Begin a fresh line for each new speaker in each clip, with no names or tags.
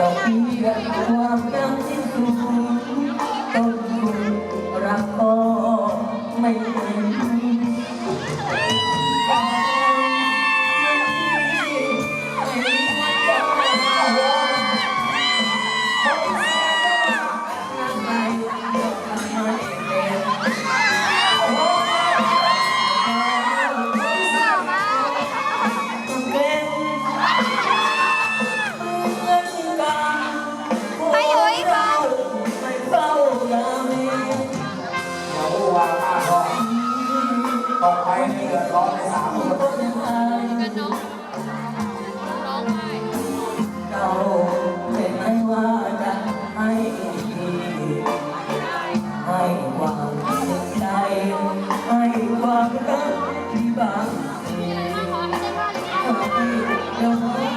ดอกเบี้ยความ ต่อ
ไป
นี่เดือดร้อนในสามคน
กั
นเนาะร้องไห้
เราเห็นไหมว่าจะให้ดีให้ความจริงใจให้ความรักที่บางที
ขอไม่ได้ว่าเลย
ให้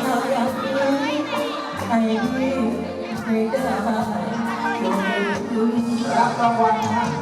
เราอยากรู้ให้พี่ไม่ได้อยู่
รับรางวัลนะ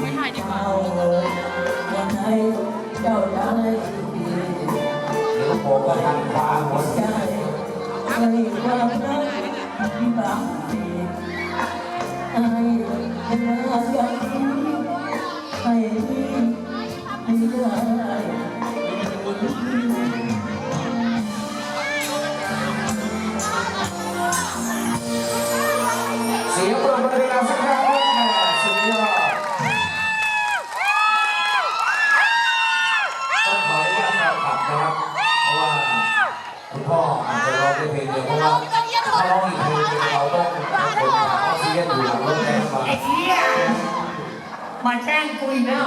ไม่ถ่ายดีกว่า
เอาเลยวันไหนเจ้าได้ดี
เดี๋ยว ผมก็ทันฟ้าหมด
ใจให้ความรักบางทีให้เวลาอย่างนี้ให้ไม่ได้
เสียงปรบมือดังสักครั้งแม่สุดยอดต้องขออนุญาตแฟนคลับนะครับเพราะ คุณพ่ออาจจะร้องได้เพลงเดียวเพราะว่าถ้าร้องอีกเพลงหนึ่งเราต้องคนหาออกซิเจนอยู่หลังรถแดงมา
ไอ้เหี้ยมาแจ้งกูอีกแล้ว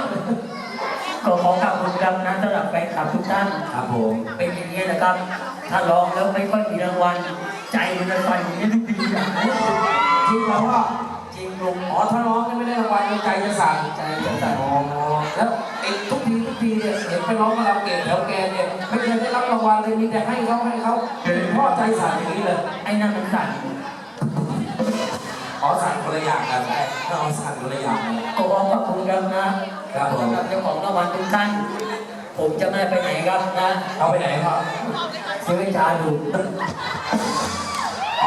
ก็ขอขอบคุณครับนะสำหรับแฟนคลับทุกท่าน
ครับผม
เป็นอย่างนี้นะครับ ถ้าร้องแล้วไม่ค่อยมีรางวัลใจมันจะสั่นอย่างนี้ทุกทีอะ
จริงแล้วว่า
จริงลุง
อ๋อถ้าร้องก็ไม่ได้รางวัลใจจะสั่น
ใจจะสั่น
อ๋อ แล้วไอ้ทุกทีทุกทีเนี่ยเห็นไปร้องคาราโอเกะแถวแกเนี่ยไม่เคยได้รับรางวัลเลยมีแต่ให้เขาให้เขาเป็นพ่อใจสั่นอย่างนี้เลย
ไอ้นั่นมันสั่น
อ๋อสั่นคนละอย่างกันก็เอาสั่นคนละอย่างกัน
ก็ขอขอบคุณครับนะครับ
ผม
สำหรับเจ้าของรางวัลทุกท่านผมจะไม่ไปไหนครับนะ
เอาไปไหนครับ
ซื้อชาดู
อ